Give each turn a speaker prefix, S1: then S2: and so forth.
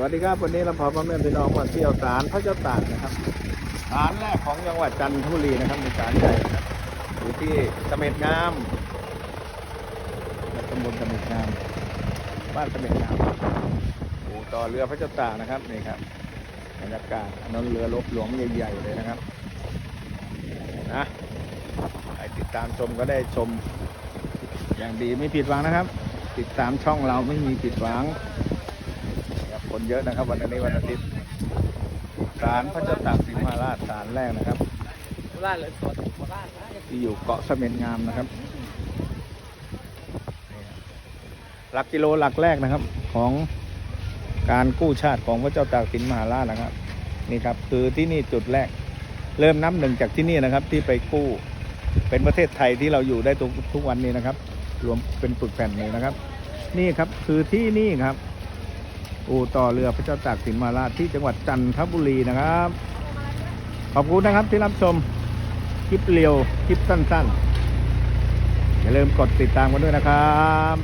S1: สวัสดีครับวันนี้เราพาพ่อแม่พี่น้องมาเที่ยวศาลพระเจ้าตากนะครับศาลแรกของจังหวัดจันทบุรีนะครับเป็นศาลใหญ่นะครับอยู่ที่เสม็ดงามตำบลเสม็ดงาม บ้านเสม็ดงามโอ้ต่อเรือพระเจ้าตากนะครับนี่ครับบรรยากาศนนั้นเรือรบหลวงใหญ่ๆเลยนะครับนะใครติดตามชมก็ได้ชม อย่างดีไม่ผิดหวังนะครับ ติดตามช่องเราไม่มีผิดหวัง คนเยอะนะครับ วันนี้วันอาทิตย์ศาลพระเจ้าตากสินมหาราชศาลแรกนะครับ
S2: บ้านเลยสดบ้าน
S1: ที่อยู่เกาะเสม็ดงามนะครับนี่ครับ หลักกิโลหลักแรกนะครับ ของการกู้ชาติของพระเจ้าตากสินมหาราชนะครับ นี่ครับคือที่นี่จุดแรก เริ่มนับหนึ่งจากที่นี่นะครับ ที่ไปกู้เป็นประเทศไทยที่เราอยู่ได้ทุกทุกวันนี้นะครับ รวมเป็นปึกแผ่นเลยนะครับ นี่ครับคือที่นี่ครับ อู่ต่อเรือพระเจ้าตากสินมาราชที่จังหวัดจันทบุรีนะครับ ขอบคุณนะครับที่รับชมคลิปเร็วคลิปสั้นๆอย่าลืมกดติดตามกันด้วยนะครับ